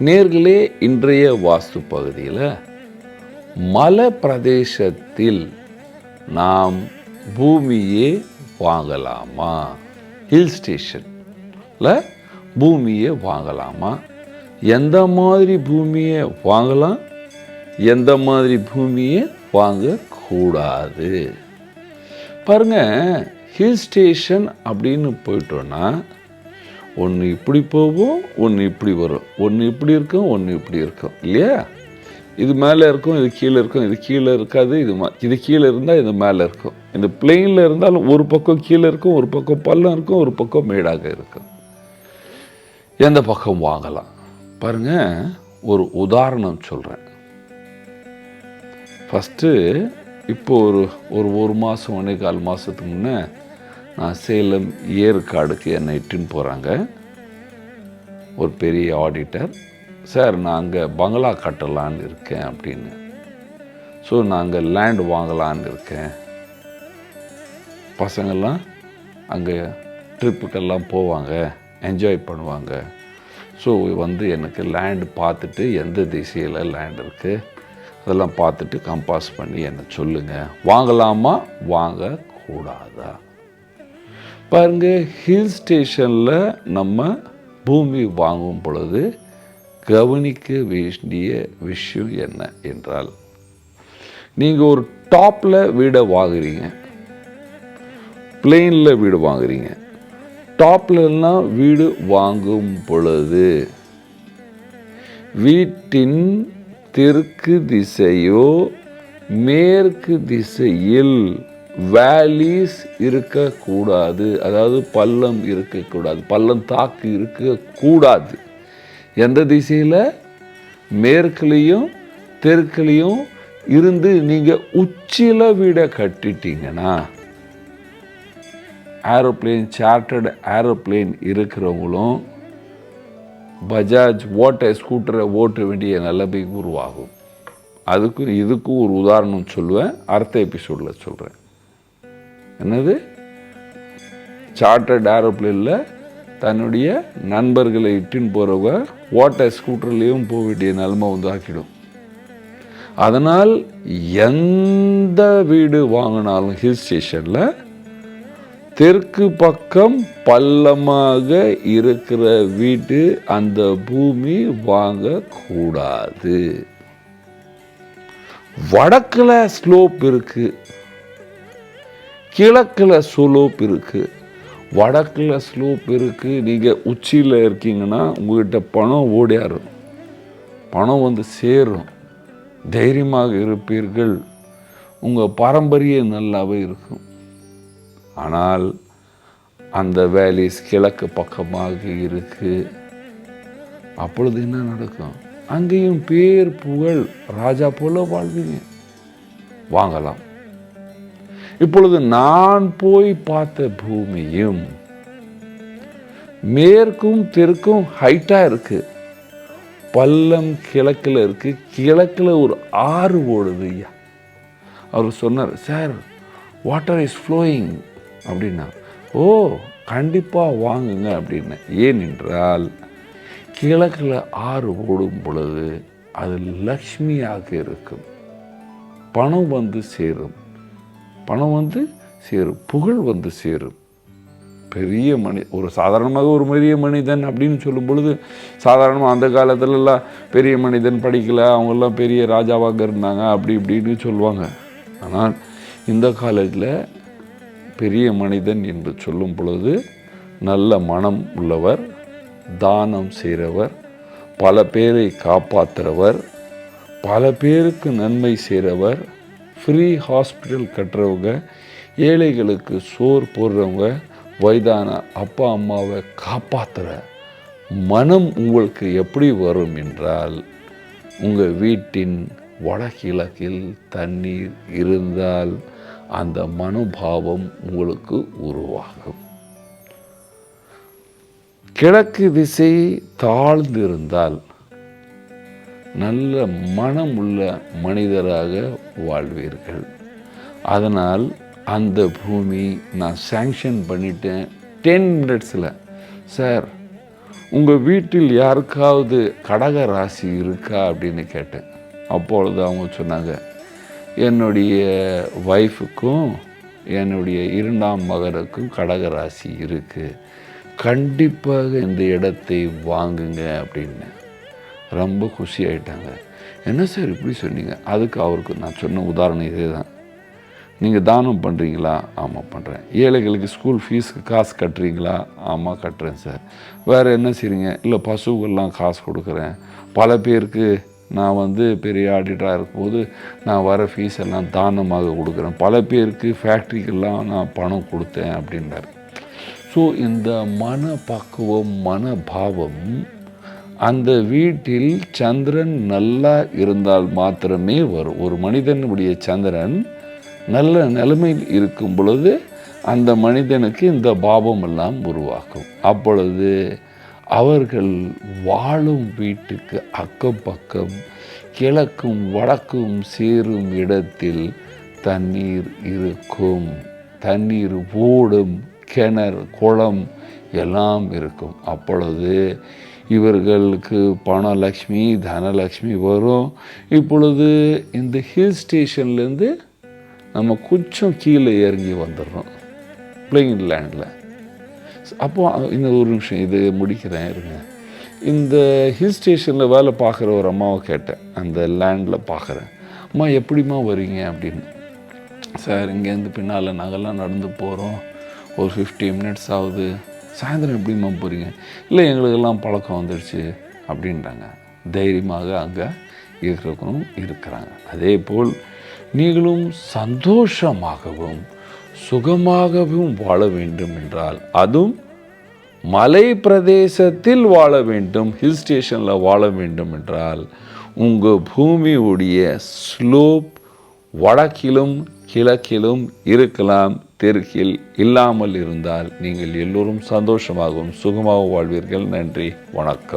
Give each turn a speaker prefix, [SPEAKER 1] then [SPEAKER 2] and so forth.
[SPEAKER 1] நேர்களே இன்றைய வாஸ்து பகுதியில் மலை பிரதேசத்தில் நாம் பூமியே வாங்கலாமா? ஹில் ஸ்டேஷனில் பூமியை வாங்கலாமா? எந்த மாதிரி பூமியை வாங்கலாம்? எந்த மாதிரி பூமியை வாங்கக்கூடாது? பாருங்கள் ஹில் ஸ்டேஷன் அப்படின்னு போயிட்டோன்னா ஒன்று இப்படி போகும் ஒன்று இப்படி வரும். ஒன்று இப்படி இருக்கும் ஒன்று இப்படி இருக்கும். இல்லையா? இது மேலே இருக்கும் இது கீழே இருக்கும். இது கீழே இருக்காது இது மா இது கீழே இருந்தால் இது மேலே இருக்கும். இந்த பிளெயினில் இருந்தாலும் ஒரு பக்கம் கீழே இருக்கும் ஒரு பக்கம் பள்ளம் இருக்கும் ஒரு பக்கம் மேடாக இருக்கும். எந்த பக்கம் வாங்கலாம்? பாருங்கள் ஒரு உதாரணம் சொல்கிறேன் ஃபஸ்ட்டு இப்போ ஒரு ஒரு ஒரு மாதம் ஒன்றே கால் மாதத்துக்கு முன்னே நான் சேலம் ஏற்காடுக்கு என்னை இட்டுன்னு போகிறாங்க ஒரு பெரிய ஆடிட்டர் சார் நான் அங்கே பங்களா கட்டலான்னு இருக்கேன் அப்படின்னு. ஸோ நான் அங்கே லேண்ட் வாங்கலான்னு இருக்கேன். பசங்கள்லாம் அங்கே ட்ரிப்புக்கெல்லாம் போவாங்க என்ஜாய் பண்ணுவாங்க. ஸோ வந்து எனக்கு லேண்ட் பார்த்துட்டு எந்த திசையில் லேண்ட் இருக்குது அதெல்லாம் பார்த்துட்டு கம்பாஸ் பண்ணி என்னை சொல்லுங்கள் வாங்கலாமா? வாங்கக்கூடாதா? பாருங்க ஹில் ஸ்டேஷனில் நம்ம பூமி வாங்கும் பொழுது கவனிக்க வேண்டிய விஷயம் என்ன என்றால் நீங்கள் ஒரு டாப்பில் வீடை வாங்குறீங்க. பிளெயினில் வீடு வாங்குறீங்க. டாப்லலாம் வீடு வாங்கும் பொழுது வீட்டின் தெற்கு திசையோ மேற்கு திசையில் வேலிஸ் இருக்கக்கூடாது. அதாவது பள்ளம் இருக்கக்கூடாது. பள்ளம் தாக்கு இருக்கக்கூடாது. எந்த திசையில்? மேற்குலேயும் தெற்குலேயும் இருந்து நீங்கள் உச்சியில் வீடை கட்டிட்டீங்கன்னா ஏரோப்ளேன் சார்ட்டர்டு ஏரோப்ளேன் இருக்கிறவங்களும் பஜாஜ் ஓட்ட ஸ்கூட்டரை ஓட்ட வேண்டிய நிலைமை உருவாகும். அதுக்கும் இதுக்கும் ஒரு உதாரணம் சொல்லுவேன். அடுத்த எபிசோடில் சொல்கிறேன் என்னது? சார்ட்டர்ட் ஏரோப்ளேனில் தன்னுடைய நண்பர்களை இட்டுன்னு போகிறவங்க ஓட்ட ஸ்கூட்டர்லேயும் போக வேண்டிய நிலமை வந்து ஆக்கிடும். அதனால் எந்த வீடு வாங்கினாலும் ஹில் ஸ்டேஷனில் தெற்கு பக்கம் பள்ளமாக இருக்கிற வீட்டு அந்த பூமி வாங்கக்கூடாது. வடக்கில் ஸ்லோப் இருக்குது கிழக்கில் ஸ்லோப் இருக்குது வடக்கில் ஸ்லோப் இருக்குது நீங்கள் உச்சியில் இருக்கீங்கன்னா உங்கள்கிட்ட பணம் ஓடியாரும். பணம் வந்து சேரும். தைரியமாக இருப்பீர்கள். உங்கள் பாரம்பரியம் நல்லாவே இருக்கும். ஆனால் அந்த வேலிஸ் கிழக்கு பக்கமாக இருக்குது அப்பொழுது என்ன நடக்கும்? அங்கேயும் பேர் புகழ் ராஜா போல வாழ்வீங்க. வாங்கலாம். இப்பொழுது நான் போய் பார்த்த பூமியும் மேற்கும் தெற்கும் ஹைட்டாக இருக்கு. பள்ளம் கிழக்கில் இருக்கு. கிழக்கில் ஒரு ஆறு ஓடுது ஐயா. அவர் சொன்னார் சார் வாட்டர் இஸ் ஃப்ளோயிங் அப்படின்னா ஓ கண்டிப்பாக வாங்குங்க. அப்படின்னு. ஏனென்றால் கிழக்கில் ஆறு ஓடும் பொழுது அது லக்ஷ்மியாக இருக்கும். பணம் வந்து சேரும். பணம் வந்து சேரும் புகழ் வந்து சேரும். பெரிய மனி ஒரு சாதாரணமாக ஒரு பெரிய மனிதன் அப்படின்னு சொல்லும் பொழுது சாதாரணமாக அந்த காலத்துலலாம் பெரிய மனிதன் படிக்கலை அவங்கெல்லாம் பெரிய ராஜாவாக இருந்தாங்க அப்படி இப்படின்னு சொல்லுவாங்க. ஆனால் இந்த காலத்தில் பெரிய மனிதன் என்று சொல்லும் பொழுது நல்ல மனம் உள்ளவர் தானம் செய்கிறவர் பல பேரை காப்பாற்றுறவர் பல பேருக்கு நன்மை செய்கிறவர் ஃப்ரீ ஹாஸ்பிட்டல் கட்டுறவங்க ஏழைகளுக்கு சோறு போடுறவங்க வயதான அப்பா அம்மாவை காப்பாற்றுற மனம் உங்களுக்கு எப்படி வரும் என்றால் உங்கள் வீட்டின் வடகிழக்கில் தண்ணீர் இருந்தால் அந்த மனோபாவம் உங்களுக்கு உருவாகும். கிழக்கு திசை தாழ்ந்திருந்தால் நல்ல மனம் உள்ள மனிதராக வாழ்வீர்கள். அதனால் அந்த பூமி நான் சேங்ஷன் பண்ணிட்டேன். டென் மினிட்ஸில் சார் உங்கள் வீட்டில் யாருக்காவது கடக ராசி இருக்கா? அப்படின்னு கேட்டேன். அப்பொழுது அவங்க சொன்னாங்க என்னுடைய ஒய்ஃபுக்கும் என்னுடைய இரண்டாம் மகனுக்கும் கடக ராசி இருக்குது கண்டிப்பாக இந்த இடத்தை வாங்குங்க அப்படின்னு. ரொம்ப குஷி ஆகிட்டாங்க என்ன சார் இப்படி சொன்னீங்க? அதுக்கு அவருக்கு நான் சொன்ன உதாரணம் இதே தான் நீங்கள் தானம் பண்ணுறீங்களா ஆமாம் பண்ணுறேன் ஏழைகளுக்கு ஸ்கூல் ஃபீஸுக்கு காசு கட்டுறீங்களா? ஆமாம் கட்டுறேன் சார். வேறு என்ன செய்றீங்க? இல்லை பசுக்கெல்லாம் காசு கொடுக்குறேன். பல பேருக்கு நான் வந்து பெரிய ஆடிட்டராக இருக்கும்போது நான் வர ஃபீஸ் எல்லாம் தானமாக கொடுக்குறேன். பல பேருக்கு ஃபேக்ட்ரிக்கெல்லாம் நான் பணம் கொடுத்தேன் அப்படின்றார். ஸோ இந்த மனப்பக்குவம் மனபாவம் அந்த வீட்டில் சந்திரன் நல்லா இருந்தால் மாத்திரமே வரும். ஒரு மனிதனுடைய சந்திரன் நல்ல நிலைமையில் இருக்கும் பொழுது அந்த மனிதனுக்கு இந்த பாபம் எல்லாம் உருவாக்கும் அப்பொழுது அவர்கள் வாழும் வீட்டுக்கு அக்கம் பக்கம் கிழக்கும் வடக்கும் சேரும் இடத்தில் தண்ணீர் இருக்கும். தண்ணீர் ஓடும் கிணறு குளம் எல்லாம் இருக்கும். அப்பொழுது இவர்களுக்கு பணலக்ஷ்மி தனலக்ஷ்மி வரும். இப்பொழுது இந்த ஹில் ஸ்டேஷன்லேருந்து நம்ம கொஞ்சம் கீழே இறங்கி வந்துடுறோம். பிளெயின் லேண்டில் அப்போது இந்த ஒரு நிமிஷம் இது முடிக்கிறேன் இருங்க. இந்த ஹில் ஸ்டேஷனில் வேலை பார்க்குற ஒரு அம்மாவை கேட்டேன். அந்த லேண்டில் பார்க்குறேன். அம்மா எப்படிம்மா வரீங்க அப்படின்னு. சார் இங்கேருந்து பின்னால் நாங்கள்லாம் நடந்து போகிறோம் ஒரு ஃபிஃப்டி மினிட்ஸ் ஆகுது. சாயந்தரம் எப்படிம்மா போகிறீங்க இல்லை எங்களுக்கெல்லாம் பழக்கம் வந்துடுச்சு அப்படின்றாங்க. தைரியமாக அங்கே இருக்கிறவங்களும் இருக்கிறாங்க. அதே போல் நீங்களும் சந்தோஷமாகவும் சுகமாகவும் வாழ வேண்டும் என்றால் அதுவும் மலை பிரதேசத்தில் வாழ வேண்டும் ஹில் ஸ்டேஷனில் வாழ வேண்டும் என்றால் உங்கள் பூமியுடைய ஸ்லோப் வடக்கிலும் கிழக்கிலும் இருக்கலாம் தெற்கில் இல்லாமல் இருந்தால் நீங்கள் எல்லோரும் சந்தோஷமாகவும் சுகமாகவும் வாழ்வீர்கள். நன்றி வணக்கம்.